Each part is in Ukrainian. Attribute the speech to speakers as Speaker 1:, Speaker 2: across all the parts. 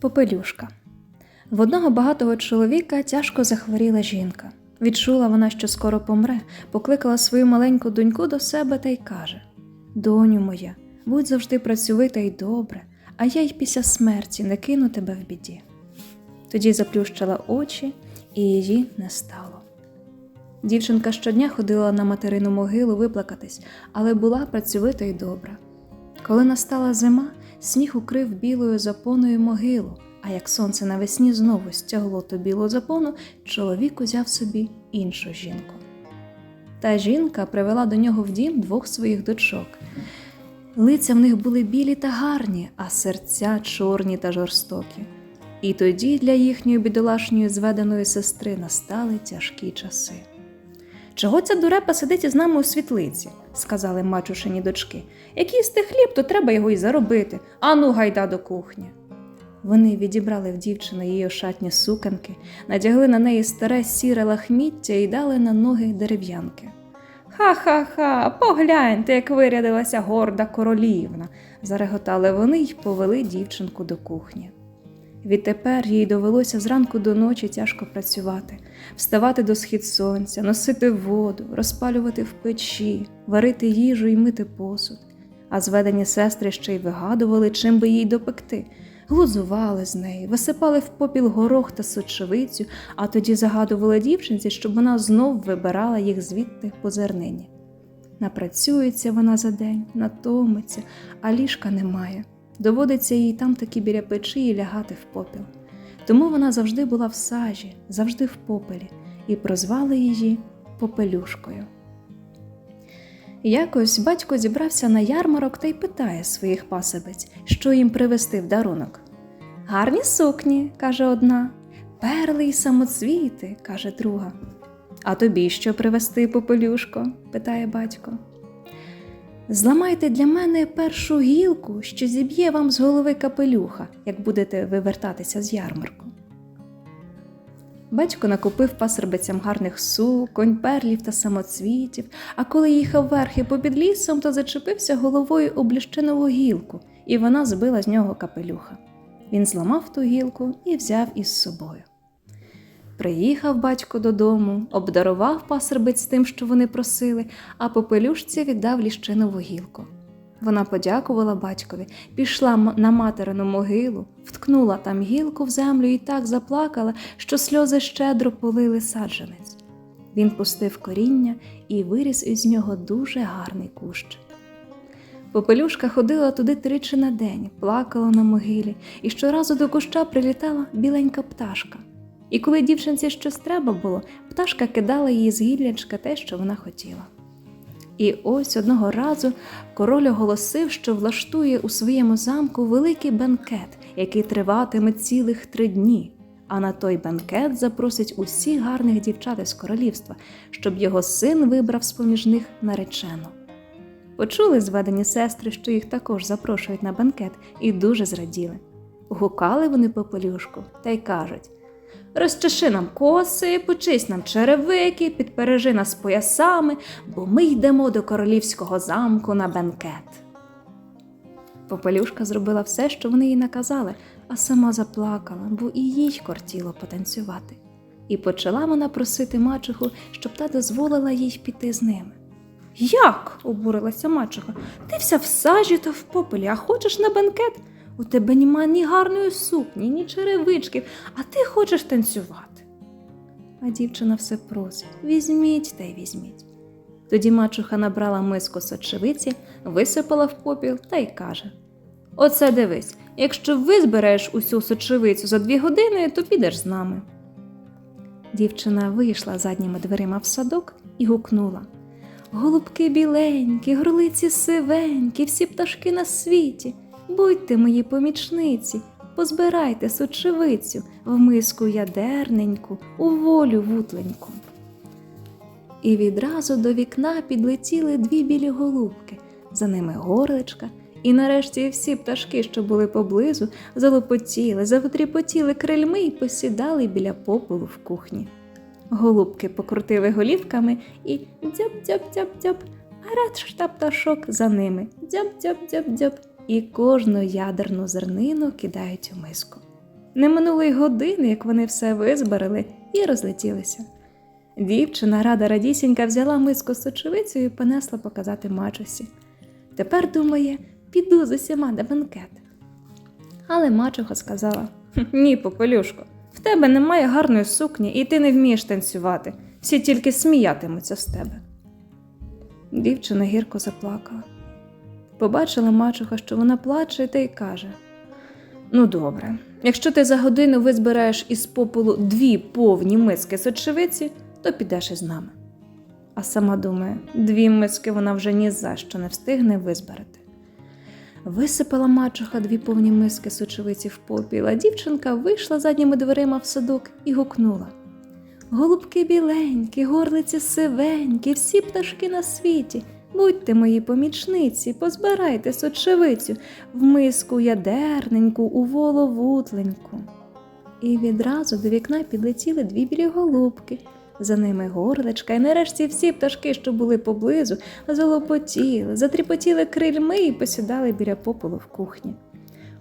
Speaker 1: Попелюшка. В одного багатого чоловіка тяжко захворіла жінка. Відчула вона, що скоро помре, покликала свою маленьку доньку до себе та й каже: Доню моя, будь завжди працьовита й добре, а я й після смерті не кину тебе в біді. Тоді заплющила очі, і її не стало. Дівчинка щодня ходила на материну могилу виплакатись, але була працьовита й добра. Коли настала зима, сніг укрив білою запоною могилу, а як сонце навесні знову стягло ту білу запону, чоловік узяв собі іншу жінку. Та жінка привела до нього в дім двох своїх дочок. Лиця в них були білі та гарні, а серця чорні та жорстокі. І тоді для їхньої бідолашньої зведеної сестри настали тяжкі часи. Чого ця дурепа сидить із нами у світлиці? сказали мачушині дочки. Як їсти хліб, то треба його й заробити. Ану, гайда до кухні. Вони відібрали в дівчини її ошатні суканки, надягли на неї старе сіре лахміття і дали на ноги дерев'янки. Ха-ха-ха, погляньте, як вирядилася горда королівна, зареготали вони й повели дівчинку до кухні. Відтепер їй довелося зранку до ночі тяжко працювати, вставати до схід сонця, носити воду, розпалювати в печі, варити їжу і мити посуд. А зведені сестри ще й вигадували, чим би їй допекти. Глузували з неї, висипали в попіл горох та сочевицю, а тоді загадували дівчинці, щоб вона знов вибирала їх звідти по зернині. Напрацюється вона за день, натомиться, а ліжка немає. Доводиться їй там таки біля печі і лягати в попіл. Тому вона завжди була в сажі, завжди в попелі, і прозвали її Попелюшкою. Якось батько зібрався на ярмарок та й питає своїх пасебиць, що їм привезти в дарунок. Гарні сукні, каже одна, перли й самоцвіти, каже друга. А тобі що привезти, попелюшко? питає батько. Зламайте для мене першу гілку, що зіб'є вам з голови капелюха, як будете вивертатися з ярмарку. Батько накупив пасербицям гарних суконь, перлів та самоцвітів, а коли їхав верхи попід лісом, то зачепився головою об ліщинову гілку, і вона збила з нього капелюха. Він зламав ту гілку і взяв із собою. Приїхав батько додому, обдарував пасербиць тим, що вони просили, а попелюшці віддав ліщинову гілку. Вона подякувала батькові, пішла на материну могилу, вткнула там гілку в землю і так заплакала, що сльози щедро полили саджанець. Він пустив коріння і виріс із нього дуже гарний кущ. Попелюшка ходила туди тричі на день, плакала на могилі, і щоразу до куща прилітала біленька пташка. І коли дівчинці щось треба було, пташка кидала їй з гіллячка те, що вона хотіла. І ось одного разу король оголосив, що влаштує у своєму замку великий бенкет, який триватиме цілих три дні. А на той бенкет запросить усіх гарних дівчат із королівства, щоб його син вибрав з поміж них наречену. Почули зведені сестри, що їх також запрошують на бенкет, і дуже зраділи. Гукали вони попелюшку та й кажуть Розчеши нам коси, почись нам черевики, підпережи нас поясами, бо ми йдемо до королівського замку на бенкет. Попелюшка зробила все, що вони їй наказали, а сама заплакала, бо і їй кортіло потанцювати. І почала вона просити мачуху, щоб та дозволила їй піти з ними. Як? обурилася мачуха. Ти вся в сажі та в попелі, а хочеш на бенкет? У тебе нема ні гарної сукні, ні черевичків, а ти хочеш танцювати. А дівчина все просить візьміть та й візьміть. Тоді мачуха набрала миску сочевиці, висипала в попіл та й каже: Оце дивись, якщо ви збереш усю сочевицю за дві години, то підеш з нами. Дівчина вийшла задніми дверима в садок і гукнула. Голубки біленькі, горлиці сивенькі, всі пташки на світі. Будьте мої помічниці, позбирайте сочевицю в миску ядерненьку, у волю вутленьку. І відразу до вікна підлетіли дві білі голубки, за ними горличка, і нарешті всі пташки, що були поблизу, залопотіли, завотріпотіли крильми і посідали біля попелу в кухні. Голубки покрутили голівками і дзьоб-дзьоб-дзьоб-дзьоб, а решта пташок за ними. Дзьоб-дзьоб-дзьоб-дзьоб і кожну ядерну зернину кидають у миску. Не минуло й години, як вони все визбирали і розлетілися. Дівчина, рада радісінька, взяла миску з сочевицею і понесла показати мачусі. Тепер думає, піду з усіма на бенкет. Але мачуха сказала: Ні, попелюшко, в тебе немає гарної сукні, і ти не вмієш танцювати. Всі тільки сміятимуться з тебе. Дівчина гірко заплакала. Побачила мачуха, що вона плаче, та й каже: Ну, добре, якщо ти за годину визбираєш із попелу дві повні миски сочевиці, то підеш із нами. А сама думає, дві миски вона вже ні за що не встигне визбирати. Висипала мачуха дві повні миски сочевиці в попіл, а дівчинка вийшла задніми дверима в садок і гукнула. Голубки біленькі, горлиці сивенькі, всі пташки на світі. Будьте мої помічниці, позбирайте сочевицю в миску ядерненьку, у воловутленьку. І відразу до вікна підлетіли дві білі голубки. За ними горличка, і нарешті всі пташки, що були поблизу, залопотіли, затріпотіли крильми і посідали біля попелу в кухні.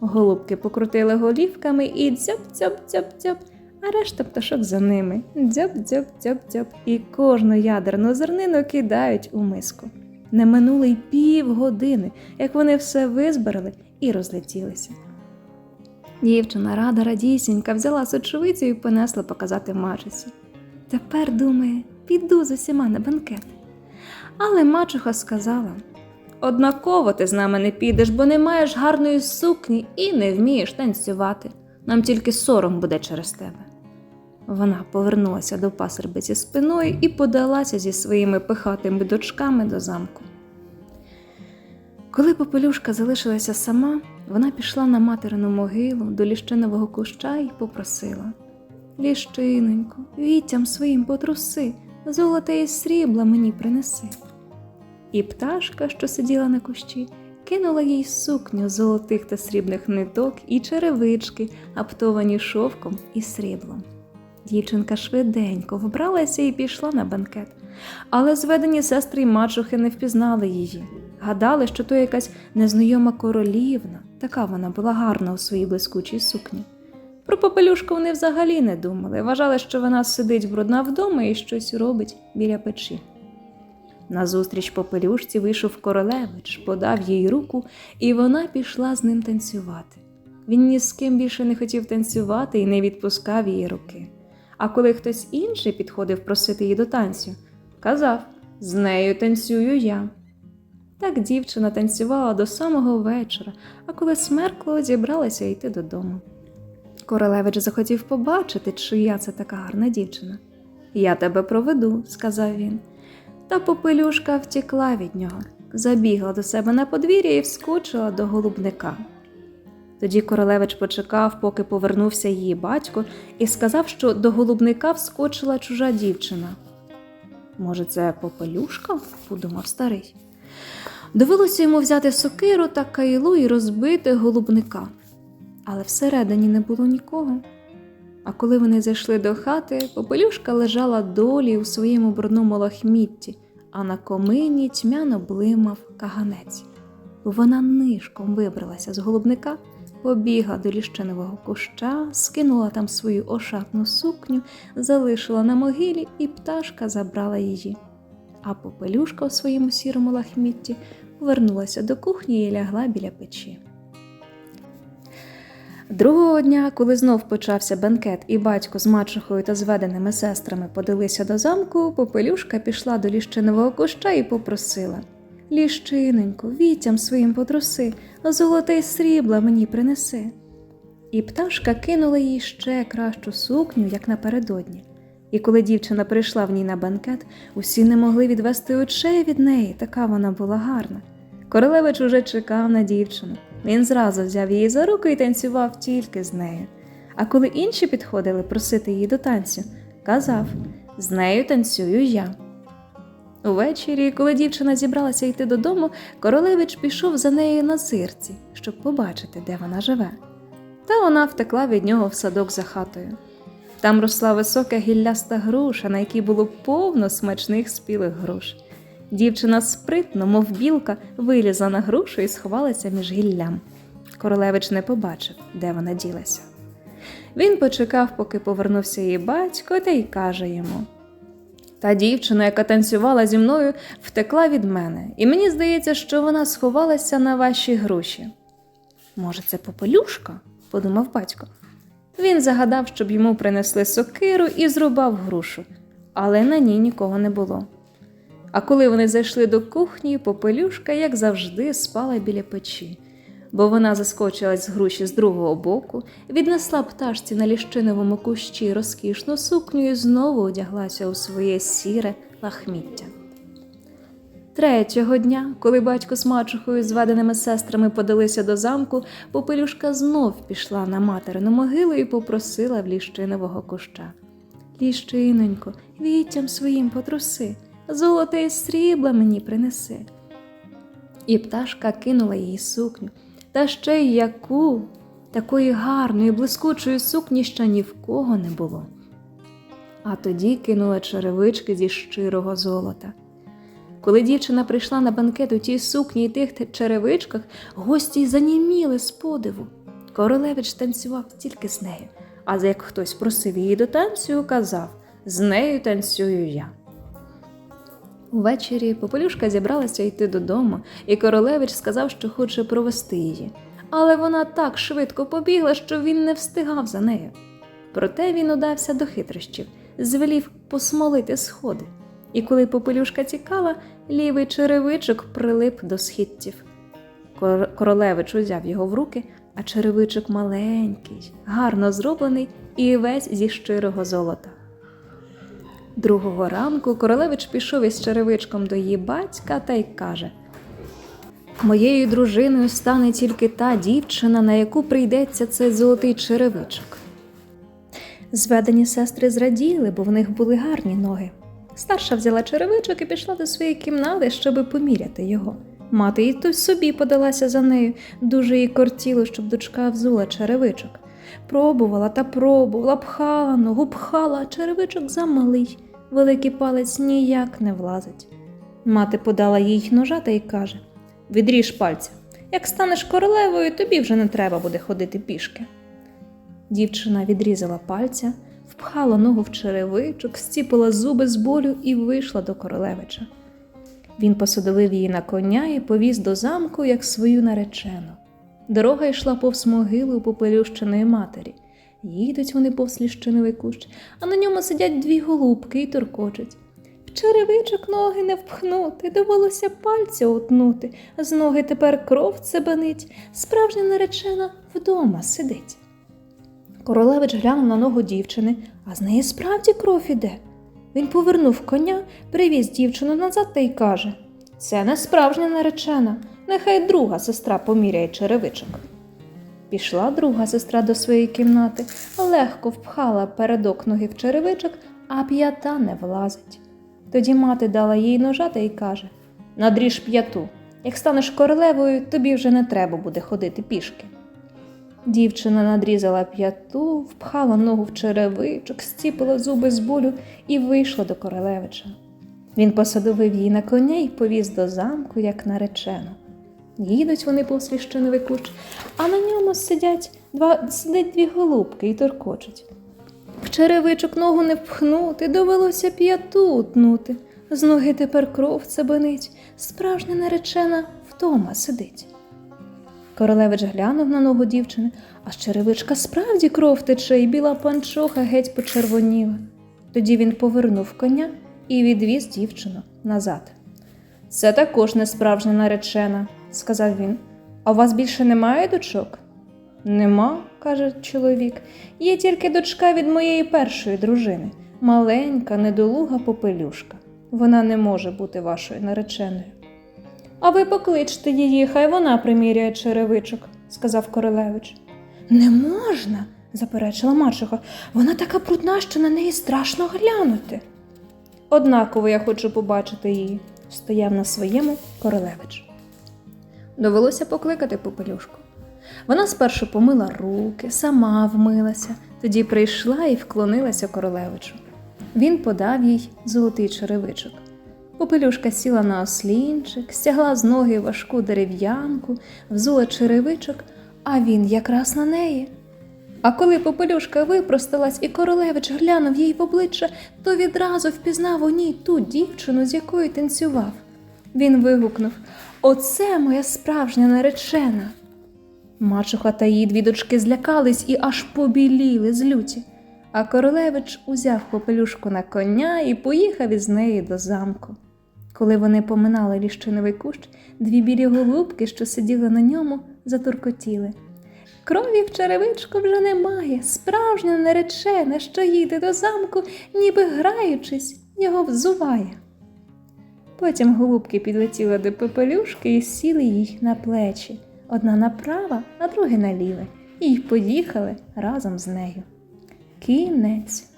Speaker 1: Голубки покрутили голівками і дзьоп-дзьоп-дзьоп-дзьоп, а решта пташок за ними дзьоп-дзьоп-дзьоп-дзьоп, і кожну ядерну зернину кидають у миску. Не минуло й півгодини, як вони все визбирали і розлетілися. Дівчина рада радісінька взяла сочовицю і понесла показати мачусі. Тепер думає, піду з усіма на бенкет. Але мачуха сказала: Однаково ти з нами не підеш, бо не маєш гарної сукні і не вмієш танцювати. Нам тільки сором буде через тебе. Вона повернулася до пасербиці спиною і подалася зі своїми пихатими дочками до замку. Коли попелюшка залишилася сама, вона пішла на материну могилу до ліщинового куща і попросила Ліщинонько, вітям своїм потруси, золоте і срібла мені принеси. І пташка, що сиділа на кущі, кинула їй сукню золотих та срібних ниток і черевички, аптовані шовком і сріблом. Дівчинка швиденько вбралася і пішла на банкет, але зведені сестри й мачухи не впізнали її. Гадали, що то якась незнайома королівна, така вона була гарна у своїй блискучій сукні. Про попелюшку вони взагалі не думали, вважали, що вона сидить брудна вдома і щось робить біля печі. Назустріч попелюшці вийшов королевич, подав їй руку, і вона пішла з ним танцювати. Він ні з ким більше не хотів танцювати і не відпускав її руки. А коли хтось інший підходив просити її до танцю, казав з нею танцюю я. Так дівчина танцювала до самого вечора, а коли смеркло, зібралася йти додому. Королевич захотів побачити, чия це така гарна дівчина. Я тебе проведу, сказав він. Та попелюшка втікла від нього, забігла до себе на подвір'я і вскочила до голубника. Тоді королевич почекав, поки повернувся її батько, і сказав, що до голубника вскочила чужа дівчина. Може, це попелюшка? подумав старий. Довелося йому взяти сокиру та кайлу і розбити голубника. Але всередині не було нікого. А коли вони зайшли до хати, попелюшка лежала долі у своєму брудному лахмітті, а на комині тьмяно блимав каганець. Вона нишком вибралася з голубника, побігла до ліщинового куща, скинула там свою ошатну сукню, залишила на могилі, і пташка забрала її. А попелюшка у своєму сірому лахмітті повернулася до кухні і лягла біля печі. Другого дня, коли знов почався бенкет, і батько з мачухою та зведеними сестрами подалися до замку, попелюшка пішла до ліщинового куща і попросила Ліщиненько, вітям своїм потруси, золоте й срібла мені принеси. І пташка кинула їй ще кращу сукню, як напередодні. І коли дівчина прийшла в ній на бенкет, усі не могли відвести очей від неї, така вона була гарна. Королевич уже чекав на дівчину. Він зразу взяв її за руку і танцював тільки з нею. А коли інші підходили просити її до танцю, казав з нею танцюю я. Увечері, коли дівчина зібралася йти додому, королевич пішов за нею на зирці, щоб побачити, де вона живе. Та вона втекла від нього в садок за хатою. Там росла висока гілляста груша, на якій було повно смачних спілих груш. Дівчина спритно, мов білка, вилізла на грушу і сховалася між гіллям. Королевич не побачив, де вона ділася. Він почекав, поки повернувся її батько, та й каже йому. Та дівчина, яка танцювала зі мною, втекла від мене, і мені здається, що вона сховалася на ваші гроші. Може, це попелюшка? подумав батько. Він загадав, щоб йому принесли сокиру і зрубав грушу, але на ній нікого не було. А коли вони зайшли до кухні, попелюшка, як завжди, спала біля печі, бо вона заскочилась з груші з другого боку, віднесла пташці на ліщиновому кущі розкішну сукню і знову одяглася у своє сіре лахміття. Третього дня, коли батько з мачухою, зведеними сестрами подалися до замку, попелюшка знов пішла на материну могилу і попросила в ліщинового куща. Ліщинонько, віттям своїм потруси, золоте і срібла мені принеси. І пташка кинула їй сукню, та ще й яку, такої гарної, блискучої сукні ще ні в кого не було. А тоді кинула черевички зі щирого золота. Коли дівчина прийшла на банкет у тій сукні і тих черевичках, гості й заніміли з подиву. Королевич танцював тільки з нею, а як хтось просив її до танцю, казав з нею танцюю я. Увечері Попелюшка зібралася йти додому, і королевич сказав, що хоче провести її. Але вона так швидко побігла, що він не встигав за нею. Проте він удався до хитрощів, звелів посмолити сходи. І коли попелюшка тікала, лівий черевичок прилип до східців. Королевич узяв його в руки, а черевичок маленький, гарно зроблений і весь зі щирого золота. Другого ранку королевич пішов із черевичком до її батька та й каже: Моєю дружиною стане тільки та дівчина, на яку прийдеться цей золотий черевичок. Зведені сестри зраділи, бо в них були гарні ноги. Старша взяла черевичок і пішла до своєї кімнати, щоби поміряти його. Мати й то собі подалася за нею, дуже їй кортіло, щоб дочка взула черевичок. Пробувала та пробувала, пхала ногу, пхала, черевичок замалий, великий палець ніяк не влазить. Мати подала їй ножа та й каже: Відріж пальця. Як станеш королевою, тобі вже не треба буде ходити пішки. Дівчина відрізала пальця, впхала ногу в черевичок, зціпила зуби з болю і вийшла до королевича. Він посадовив її на коня і повіз до замку як свою наречену. Дорога йшла повз могилу попелющеної матері. Їдуть вони повз ліщиновий кущ, а на ньому сидять дві голубки і торкочуть. В черевичок ноги не впхнути, довелося пальця утнути, з ноги тепер кров цебанить, справжня наречена вдома сидить. Королевич глянув на ногу дівчини, а з неї справді кров іде. Він повернув коня, привіз дівчину назад та й каже: Це не справжня наречена, нехай друга сестра поміряє черевичок. Пішла друга сестра до своєї кімнати, легко впхала передок ноги в черевичок, а п'ята не влазить. Тоді мати дала їй ножа та й каже: Надріж п'яту. Як станеш королевою, тобі вже не треба буде ходити пішки. Дівчина надрізала п'яту, впхала ногу в черевичок, стіпила зуби з болю і вийшла до королевича. Він посадовив її на коня і повіз до замку, як наречену. Їдуть вони по священовий кущ, а на ньому сидять два, сидять дві голубки і торкочуть. В черевичок ногу не впхнути, довелося п'яту утнути. З ноги тепер кров цебанить, справжня наречена вдома сидить. Королевич глянув на ногу дівчини, а з черевичка справді кров тече, і біла панчоха геть почервоніла. Тоді він повернув коня і відвіз дівчину назад. Це також не справжня наречена, сказав він. А у вас більше немає дочок? Нема, каже чоловік. Є тільки дочка від моєї першої дружини, маленька, недолуга попелюшка. Вона не може бути вашою нареченою. А ви покличте її, хай вона приміряє черевичок, сказав королевич. Не можна, заперечила мачуха. Вона така брудна, що на неї страшно глянути. Однаково я хочу побачити її, стояв на своєму королевич. Довелося покликати попелюшку. Вона спершу помила руки, сама вмилася, тоді прийшла і вклонилася королевичу. Він подав їй золотий черевичок. Попелюшка сіла на ослінчик, стягла з ноги важку дерев'янку, взула черевичок, а він якраз на неї. А коли попелюшка випросталась і королевич глянув їй в обличчя, то відразу впізнав у ній ту дівчину, з якою танцював. Він вигукнув Оце моя справжня наречена. Мачуха та її дві дочки злякались і аж побіліли з люті. А королевич узяв попелюшку на коня і поїхав із нею до замку. Коли вони поминали ліщиновий кущ, дві білі голубки, що сиділи на ньому, затуркотіли. Крові в черевичку вже немає, справжня наречена, що їде до замку, ніби граючись, його взуває. Потім голубки підлетіли до пепелюшки і сіли їй на плечі, одна направо, а друга наліве, і й поїхали разом з нею. Кінець.